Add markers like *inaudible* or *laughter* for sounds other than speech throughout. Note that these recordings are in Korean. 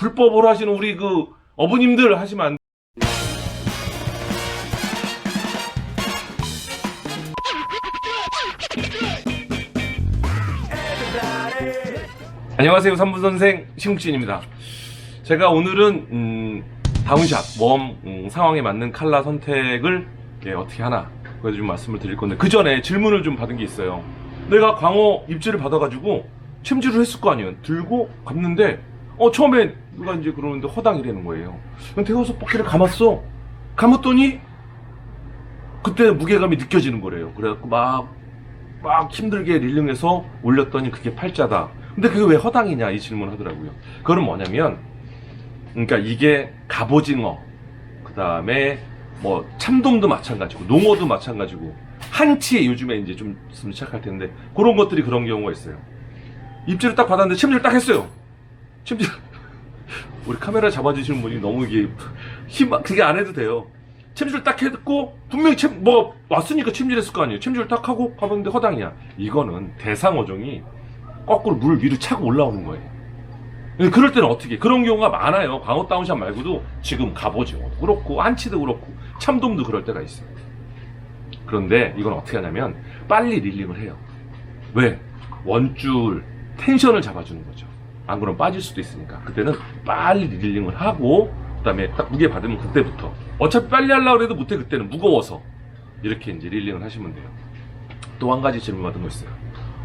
불법으로 하시는 우리 그 어부님들 하시면 안 안녕하세요 삼부선생 심욱진입니다. 제가 오늘은 음, 다운샷 웜 음, 상황에 맞는 칼라 선택을 예, 어떻게 하나 그래서 좀 말씀을 드릴 건데 그 전에 질문을 좀 받은 게 있어요. 내가 광어 입질을 받아가지고 침질을 했을 거 아니에요. 들고 갔는데 어 처음에 누가 이제 그러는데 허당이라는 거예요 대여섯 바퀴를 감았어 감았더니 그때 무게감이 느껴지는 거래요 그래갖고 막 막 힘들게 릴링해서 올렸더니 그게 팔자다. 근데 그게 왜 허당이냐 이 질문 하더라고요. 그거는 뭐냐면, 그러니까 이게 갑오징어, 그 다음에 뭐 참돔도 마찬가지고, 농어도 마찬가지고, 한치 요즘에 이제 좀 있으면 시작할 텐데, 그런 것들이 그런 경우가 있어요. 입질을 딱 받았는데 침질 딱 했어요. 침질. 우리 카메라 잡아주시는 분이 너무 이게 힘, 그게 안 해도 돼요. 침질 딱 했고 분명히 침, 뭐 왔으니까 침질했을 거 아니에요. 침질 딱 하고 가봤는데 허당이야. 이거는 대상어종이 거꾸로 물 위로 차고 올라오는 거예요. 그럴 때는 어떻게? 그런 경우가 많아요. 광어 다운샷 말고도 지금 갑오징어도 그렇고 한치도 그렇고 참돔도 그럴 때가 있어요. 그런데 이건 어떻게 하냐면 빨리 릴링을 해요. 왜? 원줄 텐션을 잡아주는 거죠. 안 그러면 빠질 수도 있으니까. 그때는 빨리 릴링을 하고 그 다음에 딱 무게 받으면 그때부터 어차피 빨리 하려고 해도 못해 그때는 무거워서 이렇게 이제 릴링을 하시면 돼요. 또 한 가지 질문 받은 거 있어요.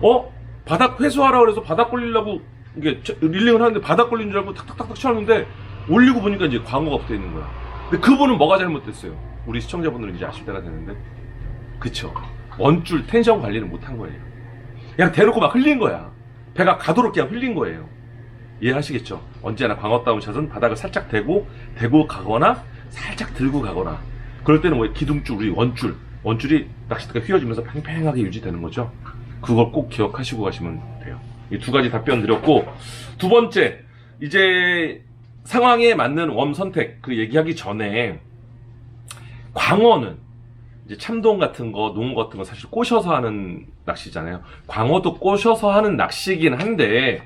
어? 바닥 회수하라 그래서 바닥 걸리려고 이게 저- 릴링을 하는데 바닥 걸린 줄 알고 탁탁탁탁 치웠는데 올리고 보니까 이제 광어가 붙어 있는 거야. 근데 그분은 뭐가 잘못됐어요? 우리 시청자분들은 이제 아실 때가 됐는데 그쵸. 원줄 텐션 관리를 못한 거예요. 그냥 대놓고 막 흘린 거야. 배가 가도록 그냥 흘린 거예요. 이해하시겠죠? 언제나 광어다운 샷은 바닥을 살짝 대고 대고 가거나 살짝 들고 가거나 그럴 때는 뭐 기둥줄, 우리 원줄 원줄이 낚싯대가 휘어지면서 팽팽하게 유지되는 거죠. 그걸 꼭 기억하시고 가시면 돼요. 이 두 가지 답변 드렸고 두 번째 이제 상황에 맞는 웜 선택 그 얘기하기 전에 광어는 이제 참돔 같은 거, 농어 같은 거 사실 꼬셔서 하는 낚시잖아요. 광어도 꼬셔서 하는 낚시긴 한데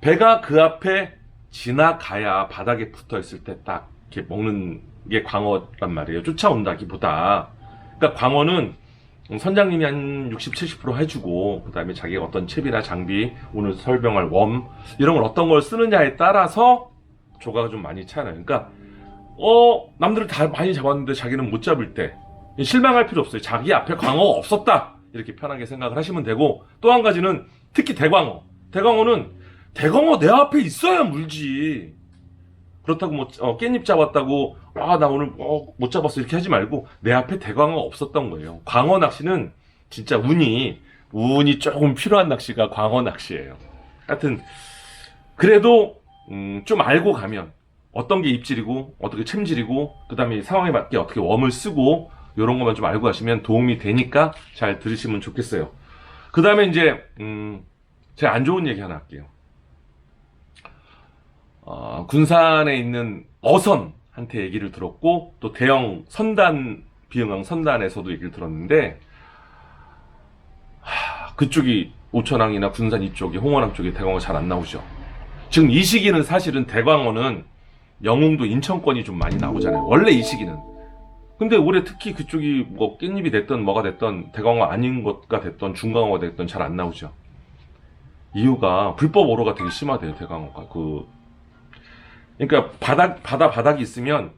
배가 그 앞에 지나가야 바닥에 붙어 있을 때 딱 이렇게 먹는 게 광어란 말이에요. 쫓아온다기보다. 그러니까 광어는 선장님이 한 60, 70% 해주고, 그 다음에 자기가 어떤 채비나 장비, 오늘 설명할 웜, 이런 걸 어떤 걸 쓰느냐에 따라서 조가가 좀 많이 차나요. 그러니까, 어, 남들은 다 많이 잡았는데 자기는 못 잡을 때, 실망할 필요 없어요. 자기 앞에 광어가 없었다! 이렇게 편하게 생각을 하시면 되고, 또 한 가지는 특히 대광어. 대광어는 대광어 내 앞에 있어야 물지. 그렇다고 뭐 어, 깻잎 잡았다고 아 나 오늘 어, 못 잡았어 이렇게 하지 말고 내 앞에 대광어 없었던 거예요. 광어 낚시는 진짜 운이 운이 조금 필요한 낚시가 광어 낚시예요. 하여튼 그래도 음, 좀 알고 가면 어떤 게 입질이고 어떻게 챔질이고 그다음에 상황에 맞게 어떻게 웜을 쓰고 이런 것만 좀 알고 가시면 도움이 되니까 잘 들으시면 좋겠어요. 그다음에 이제 음, 제가 안 좋은 얘기 하나 할게요. 어, 군산에 있는 어선한테 얘기를 들었고 또 대형 선단 비응항 선단에서도 얘기를 들었는데 하, 그쪽이 오천항이나 군산 이쪽이 홍원항 쪽에 대광어 잘 안 나오죠. 지금 이 시기는 사실은 대광어는 영흥도 인천권이 좀 많이 나오잖아요. 원래 이 시기는. 근데 올해 특히 그쪽이 뭐 깻잎이 됐던 뭐가 됐던 대광어 아닌 것가 됐던 중광어가 됐던 잘 안 나오죠. 이유가 불법 오로가 되게 심하대요 대광어가 그 그러니까 바닥 바다 바닥이 있으면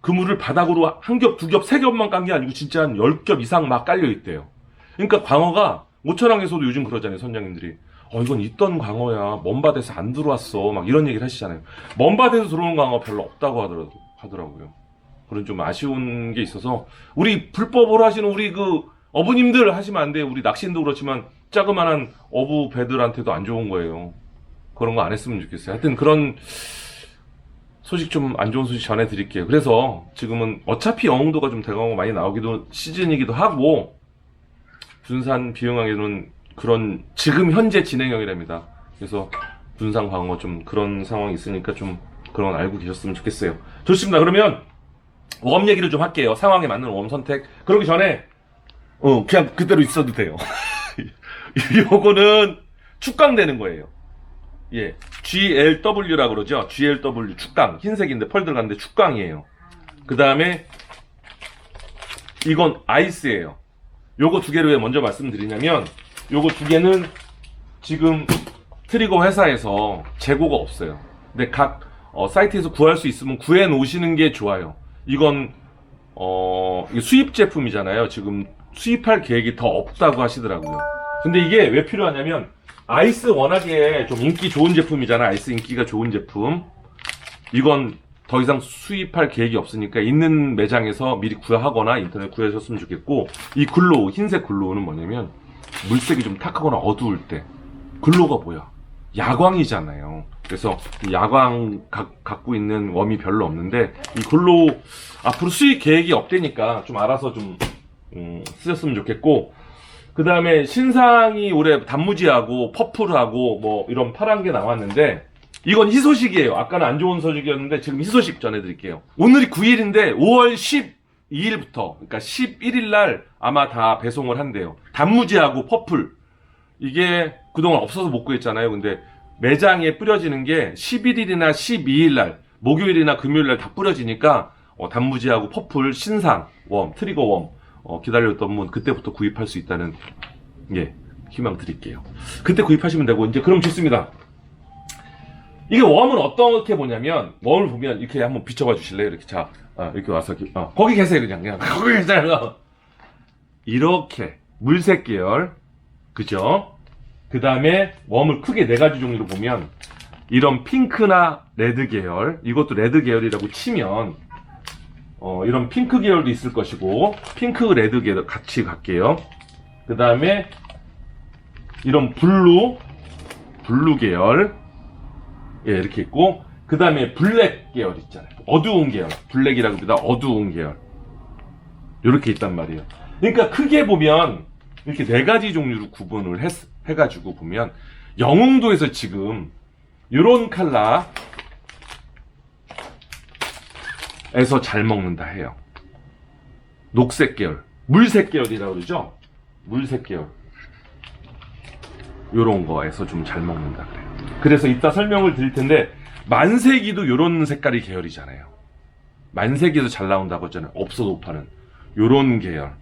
그 물을 바닥으로 한 겹, 두 겹, 세 겹만 깐 게 아니고 진짜 한 열 겹 이상 막 깔려 있대요. 그러니까 광어가 오천항에서도 요즘 그러잖아요, 선장님들이. 어, 이건 있던 광어야. 먼 바다에서 안 들어왔어. 막 이런 얘기를 하시잖아요. 먼 바다에서 들어오는 광어 별로 없다고 하더라, 하더라고요. 그런 좀 아쉬운 게 있어서 우리 불법으로 하시는 우리 그 어부님들 하시면 안 돼요. 우리 낚시인도 그렇지만 자그만한 어부 배들한테도 안 좋은 거예요. 그런 거 안 했으면 좋겠어요. 하여튼 그런 소식 좀 안 좋은 소식 전해드릴게요. 그래서 지금은 어차피 영흥도가 좀 대강어 많이 나오기도 시즌이기도 하고 군산 비용항에는 그런 지금 현재 진행형이랍니다. 그래서 군산 광어 좀 그런 상황이 있으니까 좀 그런 거 알고 계셨으면 좋겠어요. 좋습니다. 그러면 웜 얘기를 좀 할게요. 상황에 맞는 웜 선택. 그러기 전에 어 그냥 그대로 있어도 돼요. *laughs* 요거는 축강되는 거예요. 예, GLW라 그러죠. GLW 축강 흰색인데 펄 들어갔는데 축강이에요. 그 다음에 이건 아이스예요. 요거 두 개를 왜 먼저 말씀드리냐면 요거 두 개는 지금 트리거 회사에서 재고가 없어요. 근데 각 어, 사이트에서 구할 수 있으면 구해 놓으시는 게 좋아요. 이건 어, 수입 제품이잖아요. 지금 수입할 계획이 더 없다고 하시더라고요. 근데 이게 왜 필요하냐면 아이스 워낙에 좀 인기 좋은 제품이잖아. 아이스 인기가 좋은 제품. 이건 더 이상 수입할 계획이 없으니까 있는 매장에서 미리 구하거나 인터넷 구하셨으면 좋겠고 이 글로우 흰색 글로우는 뭐냐면 물색이 좀 탁하거나 어두울 때 글로우가 뭐야? 야광이잖아요. 그래서 이 야광 가- 갖고 있는 웜이 별로 없는데 이 글로우 앞으로 수익 계획이 없대니까 좀 알아서 좀 음, 쓰셨으면 좋겠고 그 다음에 신상이 올해 단무지하고 퍼플하고 뭐 이런 파란 게 나왔는데 이건 희소식이에요. 아까는 안 좋은 소식이었는데 지금 희소식 전해드릴게요. 오늘이 9일인데 5월 12일부터 그러니까 11일 날 아마 다 배송을 한대요. 단무지하고 퍼플 이게 그동안 없어서 못 구했잖아요. 근데 매장에 뿌려지는 게 11일이나 12일 날 목요일이나 금요일 날 다 뿌려지니까 어, 단무지하고 퍼플 신상 웜 트리거 웜 어, 기다렸던 분 그때부터 구입할 수 있다는 예 희망 드릴게요. 그때 구입하시면 되고 이제 그럼 좋습니다. 이게 웜은 어떻게 보냐면 웜을 보면 이렇게 한번 비춰봐 주실래요? 이렇게 자 아, 이렇게 와서 어, 거기 계세요 그냥 그냥 *laughs* 거기 계세요. 이렇게 물색 계열 그죠? 그 다음에 웜을 크게 네 가지 종류로 보면 이런 핑크나 레드 계열 이것도 레드 계열이라고 치면 어, 이런 핑크 계열도 있을 것이고 핑크 레드 계열 같이 갈게요. 그 다음에 이런 블루 블루 계열 예 이렇게 있고 그 다음에 블랙 계열 있잖아요. 어두운 계열 블랙이라기보다 어두운 계열 이렇게 있단 말이에요. 그러니까 크게 보면 이렇게 네 가지 종류로 구분을 했, 해가지고 보면 영흥도에서 지금 이런 칼라 에서 잘 먹는다 해요. 녹색 계열, 물색 계열이라고 그러죠? 물색 계열. 요런 거에서 좀 잘 먹는다 그래요. 그래서 이따 설명을 드릴 텐데 만세기도 요런 색깔이 계열이잖아요. 만세기에서 잘 나온다고 했잖아요. 없어 도 파는 요런 계열.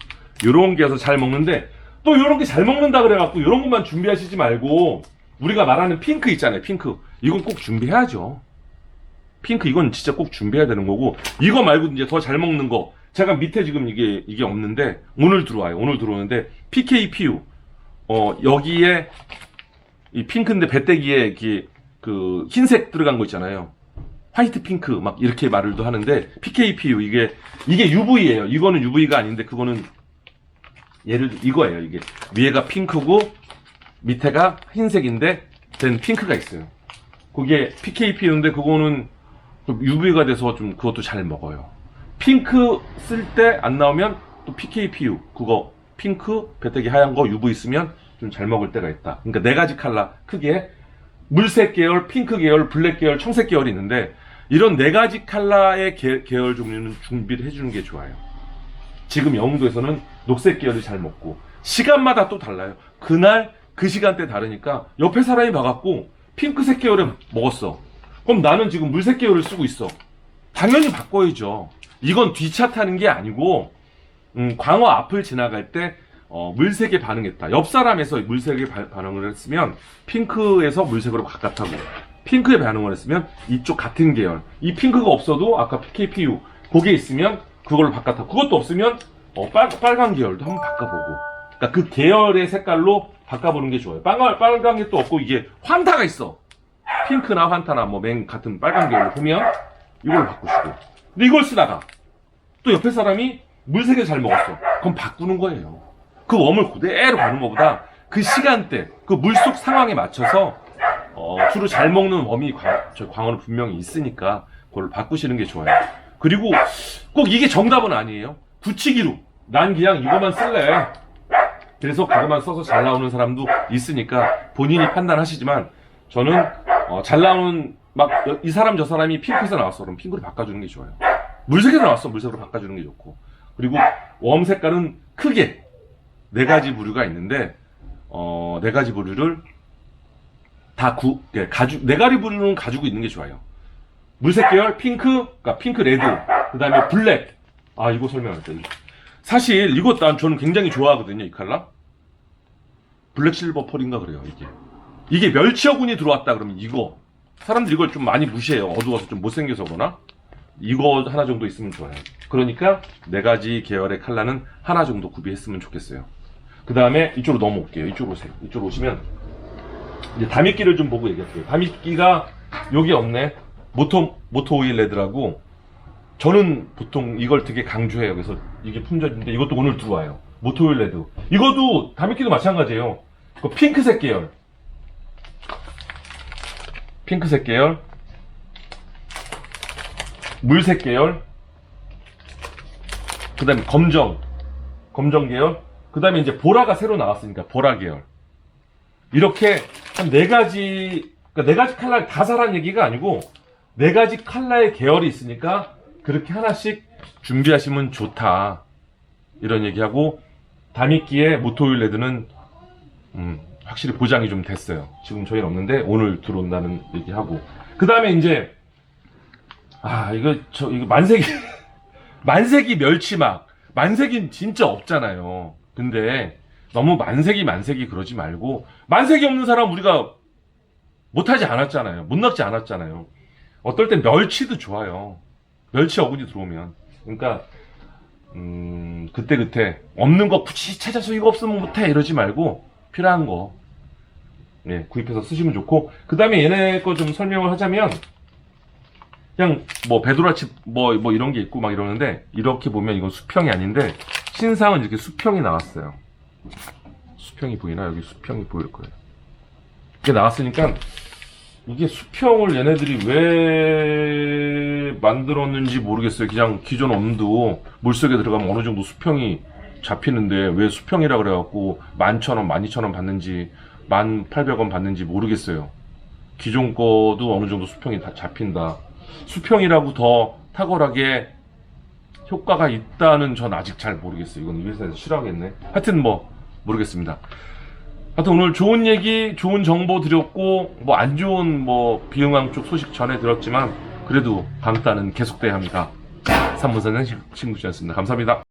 요런 계열에서 잘 먹는데 또 요런 게 잘 먹는다 그래 갖고 요런 것만 준비하시지 말고 우리가 말하는 핑크 있잖아요. 핑크. 이건 꼭 준비해야죠. 핑크 이건 진짜 꼭 준비해야 되는 거고 이거 말고 이제 더 잘 먹는 거. 제가 밑에 지금 이게 이게 없는데 오늘 들어와요. 오늘 들어오는데 PKPU 어 여기에 이 핑크인데 배때기에 그 흰색 들어간 거 있잖아요. 화이트 핑크 막 이렇게 말을도 하는데 PKPU 이게 이게 UV예요. 이거는 UV가 아닌데 그거는 예를 들 이거예요 이게. 위에가 핑크고 밑에가 흰색인데 된 핑크가 있어요. 그게 PKPU인데 그거는 좀 UV가 돼서 좀 그것도 잘 먹어요. 핑크 쓸 때 안 나오면 또 PKPU 그거 핑크 배터기 하얀 거 UV 쓰면 좀 잘 먹을 때가 있다. 그러니까 네 가지 칼라 크게 물색 계열, 핑크 계열, 블랙 계열, 청색 계열이 있는데 이런 네 가지 칼라의 계, 계열 종류는 준비를 해주는 게 좋아요. 지금 영도에서는 녹색 계열이 잘 먹고 시간마다 또 달라요. 그날 그 시간대 다르니까 옆에 사람이 봐갖고 핑크색 계열에 먹었어. 그럼 나는 지금 물색 계열을 쓰고 있어. 당연히 바꿔야죠. 이건 뒤차 타는 게 아니고 음, 광어 앞을 지나갈 때 어, 물색에 반응했다. 옆 사람에서 물색에 바- 반응을 했으면 핑크에서 물색으로 바꿨다고. 핑크에 반응을 했으면 이쪽 같은 계열. 이 핑크가 없어도 아까 PKPU 그게 있으면 그걸로 바꿨다. 그것도 없으면 어, 빨, 빨간 계열도 한번 바꿔보고. 그러니까 그 계열의 색깔로 바꿔보는 게 좋아요. 빨간 빨간 게 또 없고 이게 환타가 있어. 핑크나 환타나 뭐맹 같은 빨간 계열을 보면 이걸 바꾸시고. 근데 이걸 쓰다가 또 옆에 사람이 물색을 잘 먹었어. 그럼 바꾸는 거예요. 그 웜을 그대로 가는 것보다 그 시간대, 그 물속 상황에 맞춰서 어, 주로 잘 먹는 웜이 광, 저 광어는 분명히 있으니까 그걸 바꾸시는 게 좋아요. 그리고 꼭 이게 정답은 아니에요. 붙이기로 난 그냥 이거만 쓸래. 그래서 그거만 써서 잘 나오는 사람도 있으니까 본인이 판단하시지만 저는 어, 잘 나오는 막 이 사람 저 사람이 핑크에서 나왔어 그럼 핑크로 바꿔주는 게 좋아요. 물색에서 나왔어 물색으로 바꿔주는 게 좋고 그리고 웜 색깔은 크게 네 가지 부류가 있는데 어, 네 가지 부류를 다 구, 예, 가죽, 네가리 부르는 가지고 있는 게 좋아요. 물색 계열, 핑크, 그러니까 핑크 레드, 그 다음에 블랙. 아, 이거 설명할게. 사실 이거 난 저는 굉장히 좋아하거든요, 이 칼라. 블랙 실버 펄인가 그래요, 이게. 이게 멸치어군이 들어왔다 그러면 이거. 사람들이 이걸 좀 많이 무시해요. 어두워서 좀 못생겨서 그러나. 이거 하나 정도 있으면 좋아요. 그러니까 네 가지 계열의 칼라는 하나 정도 구비했으면 좋겠어요. 그 다음에 이쪽으로 넘어올게요. 이쪽으로 오세요. 이쪽으로 오시면 이제 다미끼를 좀 보고 얘기할게요. 다미끼가 여기 없네. 모토 모토 오일 레드라고 저는 보통 이걸 되게 강조해요. 그래서 이게 품절인데 이것도 오늘 들어와요. 모토 오일 레드. 이것도 다미끼도 마찬가지예요. 그 핑크색 계열. 핑크색 계열. 물색 계열. 그 다음에 검정. 검정 계열. 그 다음에 이제 보라가 새로 나왔으니까 보라 계열. 이렇게 한 네 가지, 그러니까 네 가지 칼라 다 사란 얘기가 아니고 네 가지 칼라의 계열이 있으니까 그렇게 하나씩 준비하시면 좋다. 이런 얘기하고 다미끼의 모토일 레드는 음, 확실히 보장이 좀 됐어요. 지금 저희는 없는데 오늘 들어온다는 얘기하고 그 다음에 이제 아 이거 저 이거 만세기 *laughs* 만세기 멸치막 만세기는 진짜 없잖아요. 근데 너무 만세기 만세기 그러지 말고 만세기 없는 사람 우리가 못하지 않았잖아요. 못 낚지 않았잖아요. 어떨 땐 멸치도 좋아요. 멸치 어군이 들어오면 그러니까 음 그때 그때 없는 거 굳이 찾아서 이거 없으면 못해 이러지 말고 필요한 거 예, 구입해서 쓰시면 좋고 그 다음에 얘네 거 좀 설명을 하자면 그냥 뭐 베드라칩 뭐, 뭐 이런 게 있고 막 이러는데 이렇게 보면 이건 수평이 아닌데 신상은 이렇게 수평이 나왔어요. 수평이 보이나? 여기 수평이 보일 거예요. 이게 나왔으니까 이게 수평을 얘네들이 왜 만들었는지 모르겠어요. 그냥 기존 엄도 물속에 들어가면 어느 정도 수평이 잡히는데 왜 수평이라 그래갖고 만천원, 만이천원 받는지 만 팔백 원 받는지 모르겠어요. 기존 거도 어느 정도 수평이 다 잡힌다. 수평이라고 더 탁월하게 효과가 있다는 전 아직 잘 모르겠어요. 이건 이 회사에서 싫어하겠네. 하여튼 뭐 모르겠습니다. 하여튼 오늘 좋은 얘기, 좋은 정보 드렸고 뭐 안 좋은 뭐 비응항 쪽 소식 전해 들었지만 그래도 방따는 계속돼야 합니다. 삼문사장 친구였습니다. 감사합니다.